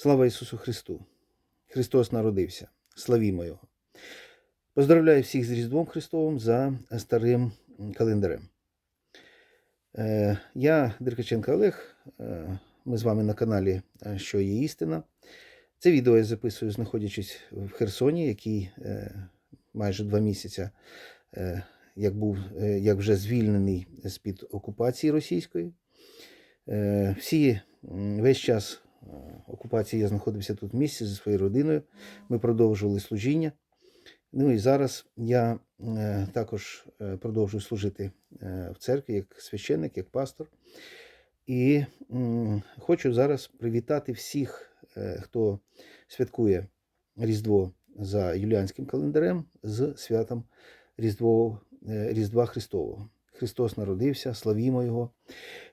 Слава Ісусу Христу! Христос народився. Славімо Його! Поздравляю всіх з Різдвом Христовим за старим календарем. Е, Я Деркаченко Олег. Е, Ми з вами на каналі е, Що є істина. Це відео я записую, знаходячись в Херсоні, який майже два місяці як був як вже звільнений з-під окупації російської. Всі весь час окупації я знаходився тут в місті зі своєю родиною. Ми продовжували служіння. Ну і зараз я е, також е, продовжую служити е, в церкві як священник, як пастор. І хочу зараз привітати всіх, е, хто святкує Різдво за юліанським календарем з святом Різдво, е, Різдва Христового. Христос народився, славімо Його.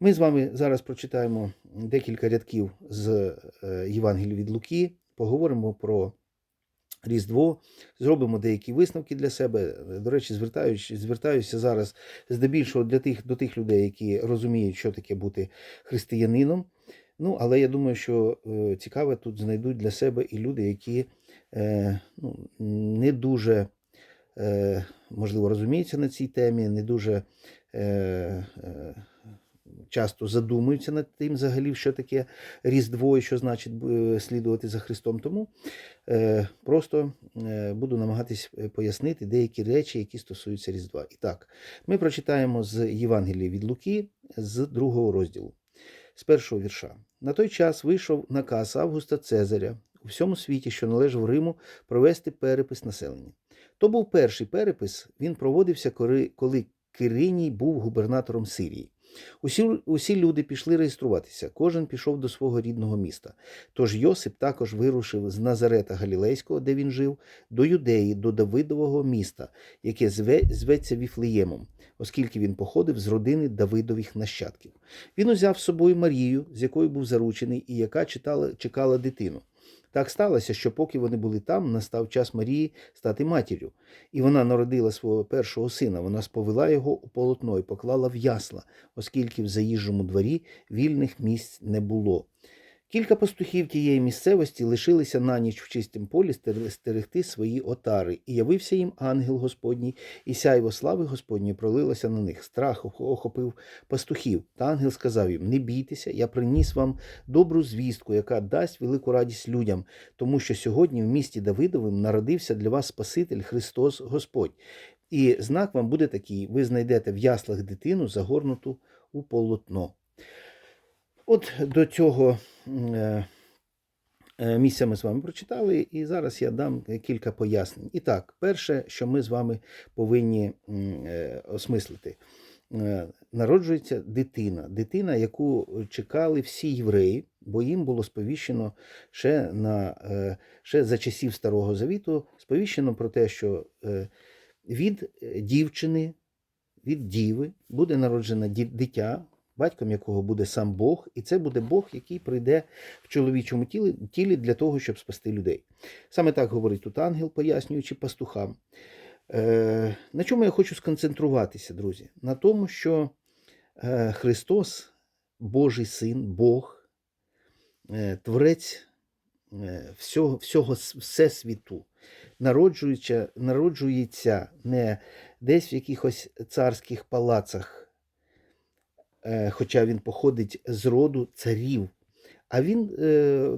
Ми з вами зараз прочитаємо декілька рядків з е, Євангелія від Луки, поговоримо про Різдво, зробимо деякі висновки для себе. До речі, звертаюся, звертаюся зараз здебільшого для тих, до тих людей, які розуміють, що таке бути християнином. Ну, але я думаю, що е, цікаве тут знайдуть для себе і люди, які е, ну, не дуже е, можливо розуміються на цій темі, не дуже часто задумуються над тим, взагалі, що таке Різдво і що значить е, слідувати за Христом. Тому е, просто е, буду намагатись е, пояснити деякі речі, які стосуються Різдва. І так, ми прочитаємо з Євангелія від Луки з другого розділу, з першого вірша. На той час вийшов наказ Августа Цезаря у всьому світі, що належав Риму, провести перепис населення. То був перший перепис, він проводився, коли Кириній був губернатором Сирії. Усі, усі люди пішли реєструватися, кожен пішов до свого рідного міста. Тож Йосип також вирушив з Назарета Галілейського, де він жив, до Юдеї, до Давидового міста, яке зве, зветься Віфлеємом, оскільки він походив з родини Давидових нащадків. Він узяв з собою Марію, з якою був заручений, і яка читала, чекала дитину. Так сталося, що поки вони були там, настав час Марії стати матір'ю. І вона народила свого першого сина. Вона сповела його у полотно і поклала в ясла, оскільки в заїжджому дворі вільних місць не було. Кілька пастухів тієї місцевості лишилися на ніч в чистім полі стерегти свої отари, і явився їм ангел Господній, і сяйво слави Господньої пролилося на них. Страх охопив пастухів. Та ангел сказав їм: Не бійтеся, я приніс вам добру звістку, яка дасть велику радість людям, тому що сьогодні в місті Давидовим народився для вас Спаситель Христос Господь. І знак вам буде такий: ви знайдете в яслах дитину, загорнуту у полотно. От до цього е, е, місця ми з вами прочитали, і зараз я дам кілька пояснень. І так, перше, що ми з вами повинні е, осмислити. Народжується дитина, дитина, яку чекали всі євреї, бо їм було сповіщено ще, на, ще за часів Старого Завіту, сповіщено про те, що від дівчини, від діви буде народжено ді- дитя, батьком якого буде сам Бог, і це буде Бог, який прийде в чоловічому тілі, тілі для того, щоб спасти людей. Саме так говорить тут ангел, пояснюючи пастухам. Е, на чому я хочу сконцентруватися, друзі? На тому, що е, Христос, Божий Син, Бог, е, Творець е, всього, всього всесвіту, народжується, народжується не десь в якихось царських палацах, хоча він походить з роду царів, а він е,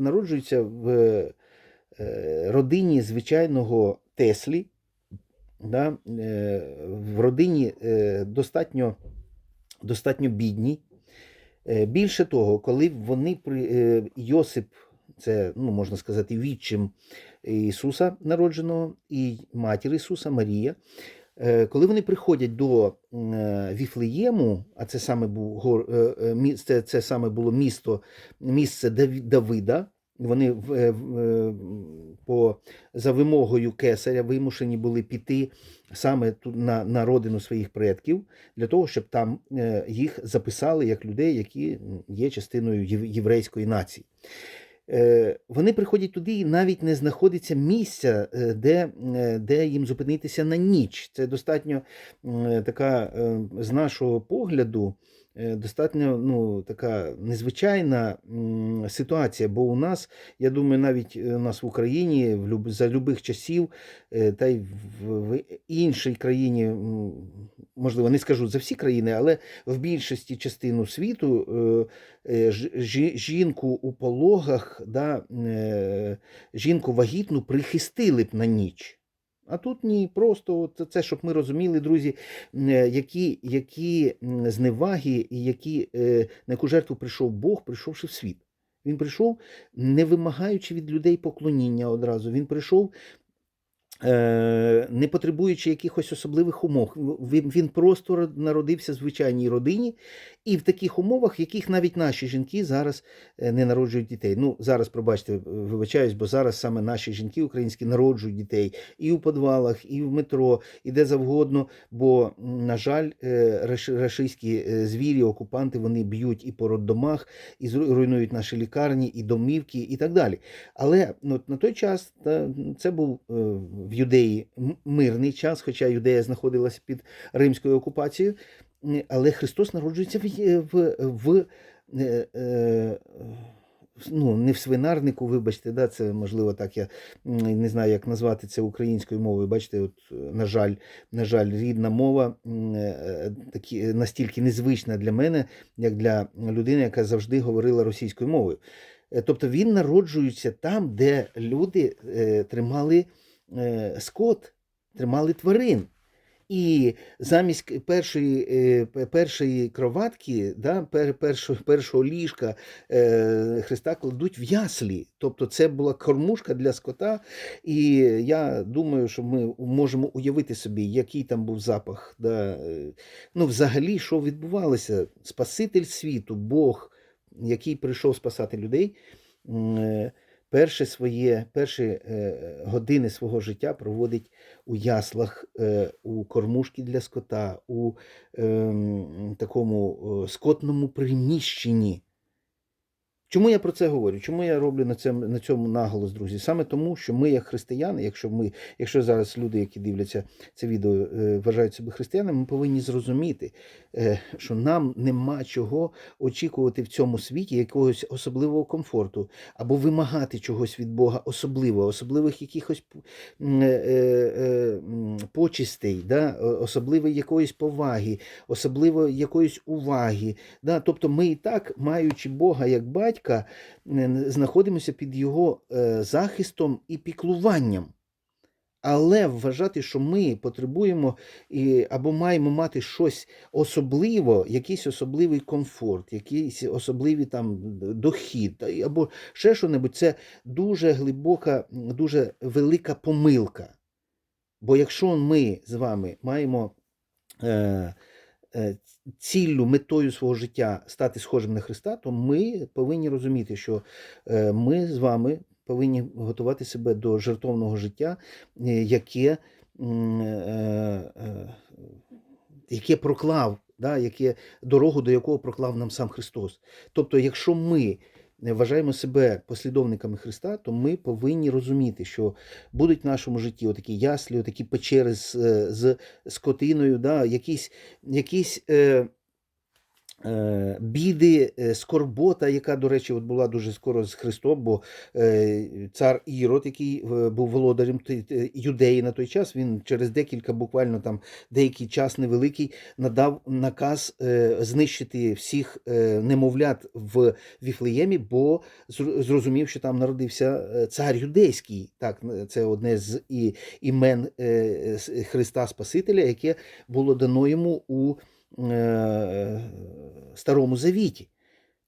народжується в е, родині звичайного Теслі, да, е, в родині е, достатньо, достатньо бідній. Е, Більше того, коли вони е, Йосип, це ну, можна сказати, відчим Ісуса народженого, і матір Ісуса Марія, е, коли вони приходять до е, Віфлеєму, а це саме був е, е, це, це саме було місто, місце Давида. Вони в- е, е, по, за вимогою кесаря вимушені були піти саме тут на, на родину своїх предків, для того, щоб там е, їх записали як людей, які є частиною єврейської нації. Е, Вони приходять туди і навіть не знаходиться місця, е, де, е, де їм зупинитися на ніч. Це достатньо така, з нашого погляду, достатньо ну, така незвичайна ситуація, бо у нас, я думаю, навіть е, у нас в Україні в за любих часів, е, та й в, іншій країні, можливо, не скажу за всі країни, але в більшості частину світу е, е, жінку у пологах, да, е, жінку вагітну прихистили б на ніч. А тут ні, просто це, щоб ми розуміли, друзі, е, які, які зневаги і які, е, на яку жертву прийшов Бог, прийшовши в світ. Він прийшов, не вимагаючи від людей поклоніння одразу. Він прийшов, е, не потребуючи якихось особливих умов. Він, просто ро- народився в звичайній родині, і в таких умовах, яких навіть наші жінки зараз е, не народжують дітей. Ну, зараз, пробачте, вибачаюсь, бо зараз саме наші жінки українські народжують дітей і у підвалах, і в метро, і де завгодно. Бо, на жаль, е, рашистські е, звірі, окупанти, вони б'ють і по роддомах, і руйнують наші лікарні, і домівки, і так далі. Але ну, на той час та, це був е, в Юдеї мирний час, хоча Юдея знаходилася під римською окупацією. Але Христос народжується в, в, в е, е, ну, не в свинарнику, вибачте, да, це можливо так, я не знаю, як назвати це українською мовою. Бачите, от, е, на жаль, на жаль, рідна мова е, такі, е, настільки незвична для мене, як для людини, яка завжди говорила російською мовою. Е, Тобто він народжується там, де люди е, тримали е, скот, тримали тварин. І замість першої, е, першої кроватки, да, першого, першого ліжка е, Христа кладуть в яслі. Тобто це була кормушка для скота. І я думаю, що ми можемо уявити собі, який там був запах. Да. е, Ну, взагалі, що відбувалося? Спаситель світу, Бог, який прийшов спасати людей. е, Перше своє, перші е, години свого життя проводить у яслах, е, у кормушки для скота, у ем, такому скотному приміщенні. Чому я про це говорю? Чому я роблю на цьому, на цьому наголос, друзі? Саме тому, що ми, як християни, якщо ми, якщо зараз люди, які дивляться це відео, е, вважають себе християнами, ми повинні зрозуміти, е, що нам нема чого очікувати в цьому світі якогось особливого комфорту або вимагати чогось від Бога особливого, особливих якихось е, м, почестей, да? особливої якоїсь поваги, особливо якоїсь уваги. Да? Тобто ми і так, маючи Бога як батька, е, знаходимося під його е, захистом і піклуванням. Але вважати, що ми потребуємо або маємо мати щось особливо, якийсь особливий комфорт, якийсь особливий там дохід, або ще що-небудь, це дуже глибока, дуже велика помилка. Бо якщо ми з вами маємо е, ціллю, метою свого життя стати схожим на Христа, то ми повинні розуміти, що е, ми з вами повинні готувати себе до жертовного життя, е, яке, е, е, яке проклав, да, яке, дорогу до якого проклав нам сам Христос. Тобто, якщо ми вважаємо себе послідовниками Христа, то ми повинні розуміти, що будуть в нашому житті отакі яслі, отакі печери з, е, з скотиною, да, якісь, якісь е, біди, е, скорбота, яка, до речі, от була дуже скоро з Христом, бо е, цар Ірод, який е, був володарем юдеї на той час, він через декілька, буквально там деякий час невеликий, надав наказ е, знищити всіх е, немовлят в Віфлеємі, бо зрозумів, що там народився е, цар юдейський. Так, це одне з імен е, Христа Спасителя, яке було дано йому у е, Старому Завіті.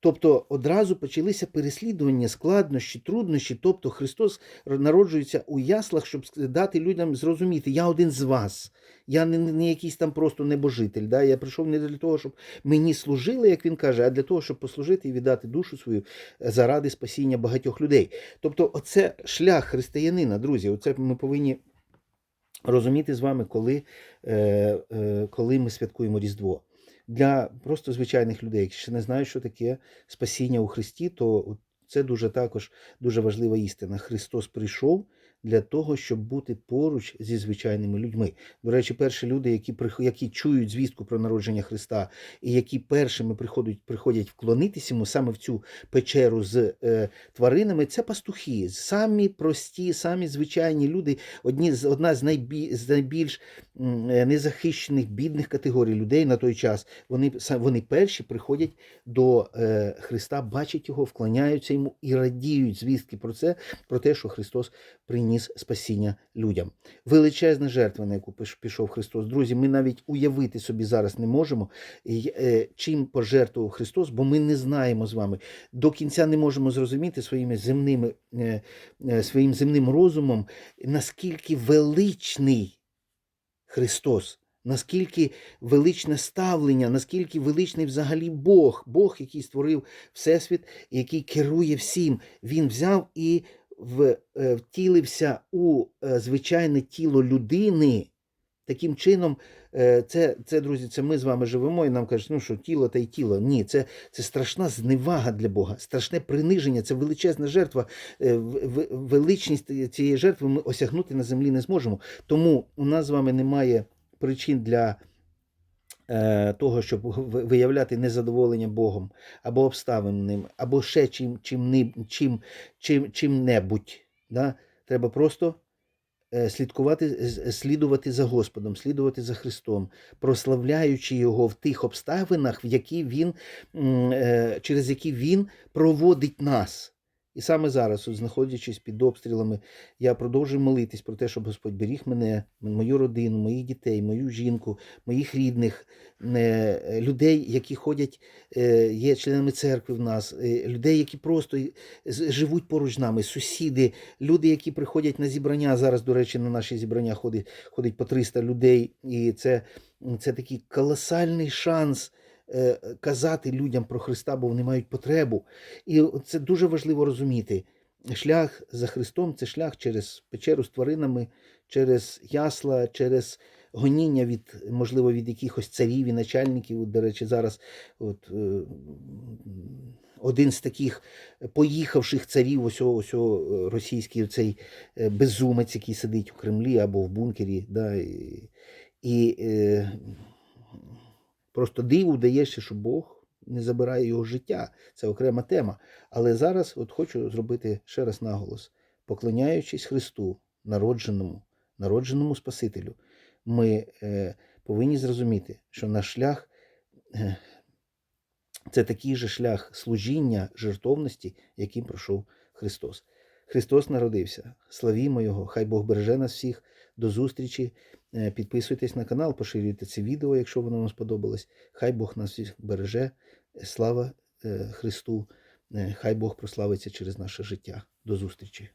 Тобто одразу почалися переслідування, складнощі, труднощі. Тобто Христос народжується у яслах, щоб дати людям зрозуміти, я один з вас. Я не, не якийсь там просто небожитель. Да? Я прийшов не для того, щоб мені служили, як він каже, а для того, щоб послужити і віддати душу свою заради спасіння багатьох людей. Тобто, оце шлях християнина, друзі. Оце ми повинні розуміти з вами, коли, е, е, коли ми святкуємо Різдво. Для просто звичайних людей, які ще не знають, що таке спасіння у Христі, то це дуже також дуже важлива істина. Христос прийшов для того, щоб бути поруч зі звичайними людьми. До речі, перші люди, які які чують звістку про народження Христа, і які першими приходять, приходять вклонитися йому саме в цю печеру з е, тваринами, це пастухи, самі прості, самі звичайні люди, одні з одна з, найбі, з найбільш е, незахищених бідних категорій людей на той час. Вони вони перші приходять до е, Христа, бачать його, вклоняються йому і радіють звістки про це, про те, що Христос приніс спасіння людям. Величезна жертва, на яку пішов Христос. Друзі, ми навіть уявити собі зараз не можемо, е, чим пожертвував Христос, бо ми не знаємо з вами. До кінця не можемо зрозуміти своїми земними, е, е, своїм земним розумом, наскільки величний Христос. Наскільки величне ставлення, наскільки величний взагалі Бог, Бог, який створив Всесвіт, який керує всім, він взяв і е, втілився у е, звичайне тіло людини. Таким чином, е, це, це, друзі, це ми з вами живемо, і нам кажуть, ну що тіло та й тіло. Ні, це, це страшна зневага для Бога, страшне приниження, це величезна жертва. Величність цієї жертви ми осягнути на землі не зможемо. Тому у нас з вами немає причин для е, того, щоб виявляти незадоволення Богом або обставинним, або ще чим, чим, чим, чим, чим-небудь. Да? Треба просто е, слідкувати, слідувати за Господом, слідувати за Христом, прославляючи Його в тих обставинах, в які він, е, через які Він проводить нас. І саме зараз, от, знаходячись під обстрілами, я продовжую молитись про те, щоб Господь беріг мене, мою родину, моїх дітей, мою жінку, моїх рідних, е, людей, які ходять, е, є членами церкви в нас, е, людей, які просто живуть поруч з нами, сусіди, люди, які приходять на зібрання. Зараз, до речі, на наші зібрання ходить, ходить по 300 людей, і це, це такий колосальний шанс. Е, Казати людям про Христа, бо вони мають потребу. І це дуже важливо розуміти. Шлях за Христом це шлях через печеру з тваринами, через ясла, через гоніння від, можливо, від якихось царів і начальників. До речі, зараз от, е, один з таких поїхавших царів, ось, ось е, російський цей безумець, який сидить у Кремлі або в бункері. Да, і, і просто диву даєшся, що Бог не забирає його життя. Це окрема тема. Але зараз от хочу зробити ще раз наголос: поклоняючись Христу, народженому, народженому Спасителю, ми е, повинні зрозуміти, що наш шлях е, це такий же шлях служіння, жертовності, яким пройшов Христос. Христос народився. Славімо Його! Хай Бог береже нас всіх. До зустрічі. Е, Підписуйтесь на канал, поширюйте це відео, якщо воно вам сподобалось. Хай Бог нас береже. Слава е, Христу! Е, Хай Бог прославиться через наше життя. До зустрічі!